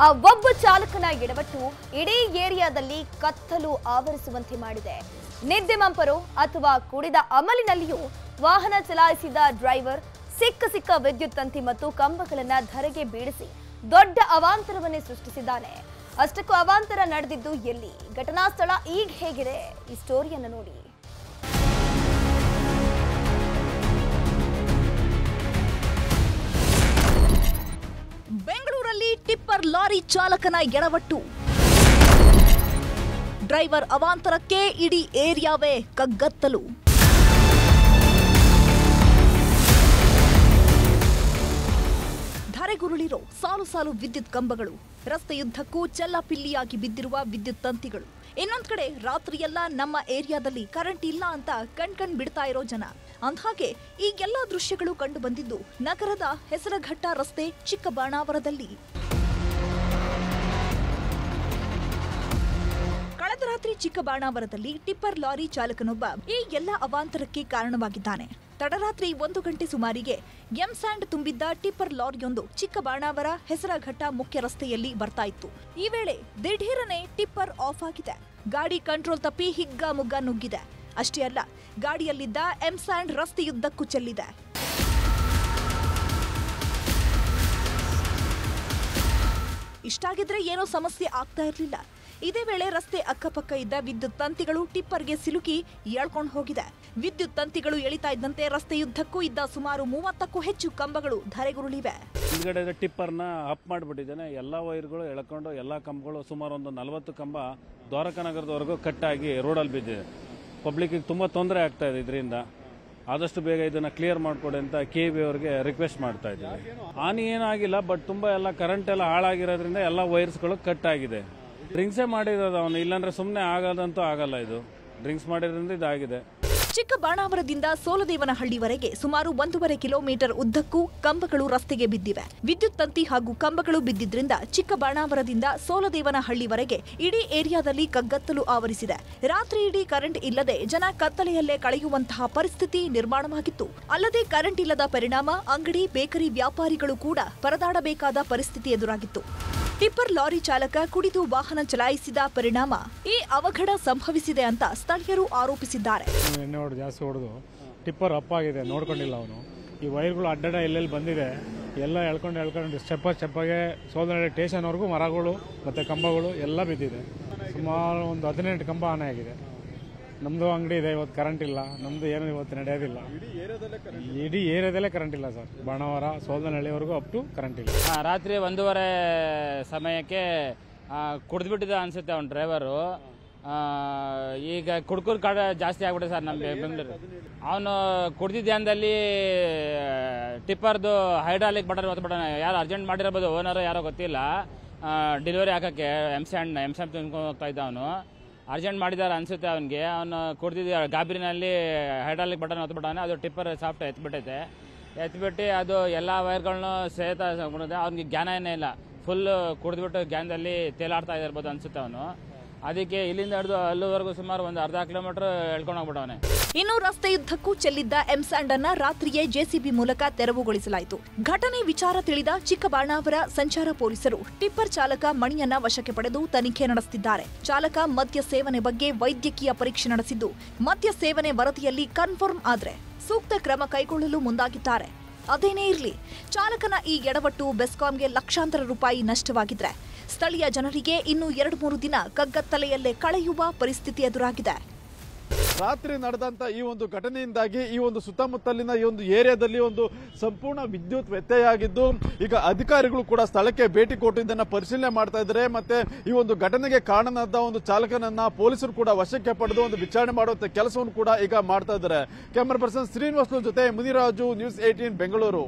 ಆ, ಒಬ್ಬ ಚಾಲಕನ ಎಡವಟ್ಟು ಇಡೀ ಏರಿಯಾದಲ್ಲಿ ಕತ್ತಲು ಆವರಿಸುವಂತೆ ಮಾಡಿದೆ. ನಿದ್ದೆ ಮಂಪರು ಅಥವಾ ಕುಡಿದ ಅಮಲಿನಲ್ಲಿಯೂ ವಾಹನ ಚಲಾಯಿಸಿದ ಡ್ರೈವರ್ ಸಿಕ್ಕ ಸಿಕ್ಕ ವಿದ್ಯುತ್ ತಂತಿ ಮತ್ತು ಕಂಬಗಳನ್ನ ಧರೆಗೆ ಬೀಳಿಸಿ ದೊಡ್ಡ ಅವಾಂತರವನ್ನೇ ಸೃಷ್ಟಿಸಿದ್ದಾನೆ. ಅಷ್ಟಕ್ಕೂ ಅವಾಂತರ ನಡೆದಿದ್ದು ಎಲ್ಲಿ? ಘಟನಾ ಸ್ಥಳ ಈಗ ಹೇಗಿದೆ? ಈ ಸ್ಟೋರಿಯನ್ನು ನೋಡಿ. ಲಾರಿ ಚಾಲಕನ ಎಡವಟ್ಟು. ಡ್ರೈವರ್ ಅವಾಂತರಕ್ಕೆ ಇಡೀ ಏರಿಯಾವೇ ಕಗ್ಗತ್ತಲು. ಧರೆಗುರುಳಿರೋ ಸಾಲು ಸಾಲು ವಿದ್ಯುತ್ ಕಂಬಗಳು. ರಸ್ತೆಯುದ್ದಕ್ಕೂ ಚೆಲ್ಲಾಪಿಲ್ಲಿಯಾಗಿ ಬಿದ್ದಿರುವ ವಿದ್ಯುತ್ ತಂತಿಗಳು. ಇನ್ನೊಂದ್ ಕಡೆ ರಾತ್ರಿಯೆಲ್ಲ ನಮ್ಮ ಏರಿಯಾದಲ್ಲಿ ಕರೆಂಟ್ ಇಲ್ಲ ಅಂತ ಕಣ್ ಕಣ್ ಬಿಡ್ತಾ ಇರೋ ಜನ. ಅಂದ್ಹಾಗೆ ಈ ಎಲ್ಲಾ ದೃಶ್ಯಗಳು ಕಂಡು ಬಂದಿದ್ದು ನಗರದ ಹೆಸರಘಟ್ಟ ರಸ್ತೆ ಚಿಕ್ಕಬಾಣಾವರದಲ್ಲಿ. ರಾತ್ರಿ ಚಿಕ್ಕಬಾಣಾವರದಲ್ಲಿ ಟಿಪ್ಪರ್ ಲಾರಿ ಚಾಲಕನೊಬ್ಬ ಈ ಎಲ್ಲ ಅವಾಂತರಕ್ಕೆ ಕಾರಣವಾಗಿದ್ದಾನೆ. ತಡರಾತ್ರಿ ಒಂದು ಗಂಟೆ ಸುಮಾರಿಗೆ ಎಂ ಸ್ಯಾಂಡ್ ತುಂಬಿದ್ದ ಟಿಪ್ಪರ್ ಲಾರಿಯೊಂದು ಚಿಕ್ಕಬಾಣಾವರ ಹೆಸರಘಟ್ಟ ಮುಖ್ಯ ರಸ್ತೆಯಲ್ಲಿ ಬರ್ತಾ ಇತ್ತು. ಈ ವೇಳೆ ದಿಢೀರನೆ ಟಿಪ್ಪರ್ ಆಫ್ ಆಗಿದೆ. ಗಾಡಿ ಕಂಟ್ರೋಲ್ ತಪ್ಪಿ ಹಿಗ್ಗ ಮುಗ್ಗ ನುಗ್ಗಿದೆ. ಅಷ್ಟೇ ಅಲ್ಲ, ಗಾಡಿಯಲ್ಲಿದ್ದ ಎಂ ಸ್ಯಾಂಡ್ ರಸ್ತೆಯುದ್ದಕ್ಕೂ ಚೆಲ್ಲಿದೆ. ಇಷ್ಟಾಗಿದ್ರೆ ಏನೋ ಸಮಸ್ಯೆ ಆಗ್ತಾ ಇರಲಿಲ್ಲ. ಇದೇ ವೇಳೆ ರಸ್ತೆ ಅಕ್ಕಪಕ್ಕ ಇದ್ದ ವಿದ್ಯುತ್ ತಂತಿಗಳು ಟಿಪ್ಪರ್ಗೆ ಸಿಲುಕಿ ಎಳ್ಕೊಂಡು ಹೋಗಿದೆ. ವಿದ್ಯುತ್ ತಂತಿಗಳು ಎಳಿತಾ ಇದ್ದಂತೆ ರಸ್ತೆಯುದ್ದಕ್ಕೂ ಇದ್ದ ಸುಮಾರು ಮೂವತ್ತಕ್ಕೂ ಹೆಚ್ಚು ಕಂಬಗಳು ಧರೆಗುರುಳಿವೆ. ಹಿಂದ್ಗಡೆ ಟಿಪ್ಪರ್ನ ಅಪ್ ಮಾಡಿಬಿಟ್ಟಿದ್ದೇನೆ. ಎಲ್ಲ ವೈರ್ಗಳು ಎಳ್ಕೊಂಡು ಎಲ್ಲ ಕಂಬಗಳು ಸುಮಾರು ಒಂದು ನಲವತ್ತು ಕಂಬ ದ್ವಾರಕಾನಗರದವರೆಗೂ ಕಟ್ಟಾಗಿ ರೋಡಲ್ಲಿ ಬಿದ್ದಿದೆ. ಪಬ್ಲಿಕ್ಕಿಗೆ ತುಂಬ ತೊಂದರೆ ಆಗ್ತಾ ಇದೆ ಇದರಿಂದ. ಆದಷ್ಟು ಬೇಗ ಇದನ್ನ ಕ್ಲಿಯರ್ ಮಾಡಿಕೊಡಿ ಅಂತ ಕೆ ಬಿ ಅವರಿಗೆ ರಿಕ್ವೆಸ್ಟ್ ಮಾಡ್ತಾ ಇದ್ದೀವಿ. ಹಾನಿ ಏನಾಗಿಲ್ಲ ಬಟ್ ತುಂಬ ಎಲ್ಲ ಕರೆಂಟ್ ಎಲ್ಲ ಹಾಳಾಗಿರೋದ್ರಿಂದ ಎಲ್ಲ ವೈರ್ಸ್ಗಳು ಕಟ್ ಆಗಿದೆ. ಡ್ರಿಂಕ್ಸೇ ಮಾಡಿರೋದು ಅವನು, ಇಲ್ಲಾಂದ್ರೆ ಸುಮ್ಮನೆ ಆಗೋದಂತೂ ಆಗಲ್ಲ ಇದು. ಡ್ರಿಂಕ್ಸ್ ಮಾಡಿರೋದ್ರಿಂದ ಇದಾಗಿದೆ. ಚಿಕ್ಕಬಾಣಾವರದಿಂದ ಸೋಲದೇವನಹಳ್ಳಿವರೆಗೆ ಸುಮಾರು ಒಂದೂವರೆ ಕಿಲೋಮೀಟರ್ ಉದ್ದಕ್ಕೂ ಕಂಬಗಳು ರಸ್ತೆಗೆ ಬಿದ್ದಿವೆ. ವಿದ್ಯುತ್ ತಂತಿ ಹಾಗೂ ಕಂಬಗಳು ಬಿದ್ದಿದ್ರಿಂದ ಚಿಕ್ಕಬಾಣಾವರದಿಂದ ಸೋಲದೇವನಹಳ್ಳಿವರೆಗೆ ಇಡೀ ಏರಿಯಾದಲ್ಲಿ ಕಗ್ಗತ್ತಲು ಆವರಿಸಿದೆ. ರಾತ್ರಿ ಇಡೀ ಕರೆಂಟ್ ಇಲ್ಲದೆ ಜನ ಕತ್ತಲೆಯಲ್ಲೇ ಕಳೆಯುವಂತಹ ಪರಿಸ್ಥಿತಿ ನಿರ್ಮಾಣವಾಗಿತ್ತು. ಅಲ್ಲದೆ ಕರೆಂಟ್ ಇಲ್ಲದ ಪರಿಣಾಮ, ಅಂಗಡಿ, ಬೇಕರಿ ವ್ಯಾಪಾರಿಗಳು ಕೂಡ ಪರದಾಡಬೇಕಾದ ಪರಿಸ್ಥಿತಿ ಎದುರಾಗಿತ್ತು. ಟಿಪ್ಪರ್ ಲಾರಿ ಚಾಲಕ ಕುಡಿದು ವಾಹನ ಚಲಾಯಿಸಿದ ಪರಿಣಾಮ ಈ ಅವಘಡ ಸಂಭವಿಸಿದೆ ಅಂತ ಸ್ಥಳೀಯರು ಆರೋಪಿಸಿದ್ದಾರೆ. ಜಾಸ್ತಿ ಹೊಡೆದು ಟಿಪ್ಪರ್ ಅಪ್ ಆಗಿದೆ, ನೋಡ್ಕೊಂಡಿಲ್ಲ ಅವನು. ಈ ವೈರ್ಗಳು ಅಡ್ಡಡ ಎಲ್ಲೆಲ್ಲಿ ಬಂದಿದೆ, ಎಲ್ಲ ಎಳ್ಕೊಂಡು ಎಳ್ಕೊಂಡು ಸ್ಟೆಪ್ಪ ಸ್ಟೆಪ್ಪಾಗೆ ಸೋದರ ಸ್ಟೇಷನ್ವರೆಗೂ ಮರಗಳು ಮತ್ತು ಕಂಬಗಳು ಎಲ್ಲ ಬಿದ್ದಿದೆ. ಸುಮಾರು ಒಂದು ಹದಿನೆಂಟು ಕಂಬ ಆನೆ ಆಗಿದೆ. ನಮ್ಮದು ಅಂಗಡಿ ಇದೆ ಇವತ್ತು ಕರೆಂಟ್ ಇಲ್ಲ. ನಮ್ಮದು ಏನು ಇವತ್ತು ನಡೆಯೋದಿಲ್ಲ. ಇಡೀ ಏರಿಯಾದಲ್ಲೇ ಕರೆಂಟ್ ಇಲ್ಲ. ಸರ್. ಬಾಣಾವರ ಸೋಲ್ದನಹಳ್ಳಿವರೆಗೂ ಅಪ್ ಟು ಕರೆಂಟ್ ಇಲ್ಲ. ಆ, ರಾತ್ರಿ ಒಂದೂವರೆ ಸಮಯಕ್ಕೆ ಕುಡಿದ್ಬಿಟ್ಟಿದೆ ಅನ್ಸುತ್ತೆ ಅವ್ನ ಡ್ರೈವರು ಈಗ ಕುಡ್ಕೂರ್ ಕಾಡ ಜಾಸ್ತಿ ಆಗ್ಬಿಟ್ಟೆ ಸರ್ ನಮಗೆ ಬೆಂಗಳೂರು. ಅವನು ಕುಡ್ದಿದ್ದ ಧ್ಯಾನದಲ್ಲಿ ಟಿಪ್ಪರ್ದು ಹೈಡ್ರಾಲಿಕ್ ಬಟನ್ ಯಾರು ಅರ್ಜೆಂಟ್ ಮಾಡಿರ್ಬೋದು ಓನರ್ ಯಾರೋ ಗೊತ್ತಿಲ್ಲ. ಡೆಲಿವರಿ ಹಾಕೋಕ್ಕೆ ಎಂ ಸ್ಯಾಂಡ್ ಎಂ ಸ್ಯಾಂಡ್ ತುಂಬ್ಕೊಂಡು ಹೋಗ್ತಾ ಇದ್ದ ಅವನು. ಅರ್ಜೆಂಟ್ ಮಾಡಿದ್ದಾರೆ ಅನ್ಸುತ್ತೆ ಅವನಿಗೆ. ಅವನು ಕುಡ್ದಿದ್ದ ಗಾಬ್ರಿನಲ್ಲಿ ಹೈಡ್ರಾಲಿಕ್ ಬಟನ್ ಒತ್ಬಿಟ್ಟಾನೆ ಅದು ಟಿಪ್ಪರ್ ಸಾಫ್ಟ್ ಎತ್ಬಿಟ್ಟೈತೆ. ಎತ್ಬಿಟ್ಟು ಅದು ಎಲ್ಲ ವೈರ್ಗಳನ್ನೂ ಸೇತ ಅವ್ನಿಗೆ ಜ್ಞಾನ ಏನೇ ಇಲ್ಲ. ಫುಲ್ ಕುಡಿದ್ಬಿಟ್ಟು ಜ್ಞಾನದಲ್ಲಿ ತೇಲಾಡ್ತಾ ಇರ್ಬೋದು ಅನ್ಸುತ್ತೆ ಅವನು. ಅದಕ್ಕೆ ಇಲ್ಲಿಂದ ಹಿಡಿದು ಅಲ್ಲಿವರೆಗೂ ಸುಮಾರು ಒಂದು ಅರ್ಧ ಕಿಲೋಮೀಟರ್ ಎಳ್ಕೊಂಡು ಹೋಗ್ಬಿಟ್ಟವನೆ ಇನ್ನು ರಸ್ತೆಯುದ್ದಕ್ಕೂ ಚೆಲ್ಲಿದ್ದ ಎಂಸ್ಯಾಂಡ್ ಅನ್ನ ರಾತ್ರಿಯೇ ಜೆಸಿಬಿ ಮೂಲಕ ತೆರವುಗೊಳಿಸಲಾಯಿತು. ಘಟನೆ ವಿಚಾರ ತಿಳಿದ ಚಿಕ್ಕಬಾಣಾವರ ಸಂಚಾರ ಪೊಲೀಸರು ಟಿಪ್ಪರ್ ಚಾಲಕ ಮಣಿಯನ್ನ ವಶಕ್ಕೆ ಪಡೆದು ತನಿಖೆ ನಡೆಸುತ್ತಿದ್ದಾರೆ ಚಾಲಕ ಮದ್ಯ ಸೇವನೆ ಬಗ್ಗೆ ವೈದ್ಯಕೀಯ ಪರೀಕ್ಷೆ ನಡೆಸಿದ್ದು, ಮದ್ಯ ಸೇವನೆ ವರದಿಯಲ್ಲಿ ಕನ್ಫರ್ಮ್ ಆದ್ರೆ ಸೂಕ್ತ ಕ್ರಮ ಕೈಗೊಳ್ಳಲು ಮುಂದಾಗಿದ್ದಾರೆ. ಅದೇನೇ ಇರಲಿ, ಚಾಲಕನ ಈ ಎಡವಟ್ಟು ಬೆಸ್ಕಾಂಗೆ ಲಕ್ಷಾಂತರ ರೂಪಾಯಿ ನಷ್ಟವಾಗಿದ್ರೆ, ಸ್ಥಳೀಯ ಜನರಿಗೆ ಇನ್ನು ಎರಡು ಮೂರು ದಿನ ಕಗ್ಗತ್ತಲೆಯಲ್ಲೇ ಕಳೆಯುವ ಪರಿಸ್ಥಿತಿ ಎದುರಾಗಿದೆ. ರಾತ್ರಿ ನಡೆದಂತ ಈ ಒಂದು ಘಟನೆಯಿಂದಾಗಿ ಈ ಒಂದು ಸುತ್ತಮುತ್ತಲಿನ ಈ ಒಂದು ಏರಿಯಾದಲ್ಲಿ ಒಂದು ಸಂಪೂರ್ಣ ವಿದ್ಯುತ್ ವ್ಯತ್ಯಯ ಆಗಿದ್ದು ಈಗ ಅಧಿಕಾರಿಗಳು ಕೂಡ ಸ್ಥಳಕ್ಕೆ ಭೇಟಿ ಕೊಟ್ಟು ಇದನ್ನ ಪರಿಶೀಲನೆ ಮಾಡ್ತಾ ಇದ್ದಾರೆ. ಮತ್ತೆ ಈ ಒಂದು ಘಟನೆಗೆ ಕಾರಣನಾದ ಒಂದು ಚಾಲಕನನ್ನ ಪೊಲೀಸರು ಕೂಡ ವಶಕ್ಕೆ ಪಡೆದು ಒಂದು ವಿಚಾರಣೆ ಮಾಡುವಂತ ಕೆಲಸವನ್ನು ಕೂಡ ಈಗ ಮಾಡ್ತಾ ಇದ್ದಾರೆ. ಕ್ಯಾಮರಾ ಪರ್ಸನ್ ಶ್ರೀನಿವಾಸ್ ಜೊತೆ ಮುನಿರಾಜು, ನ್ಯೂಸ್ ಏಟೀನ್ ಬೆಂಗಳೂರು.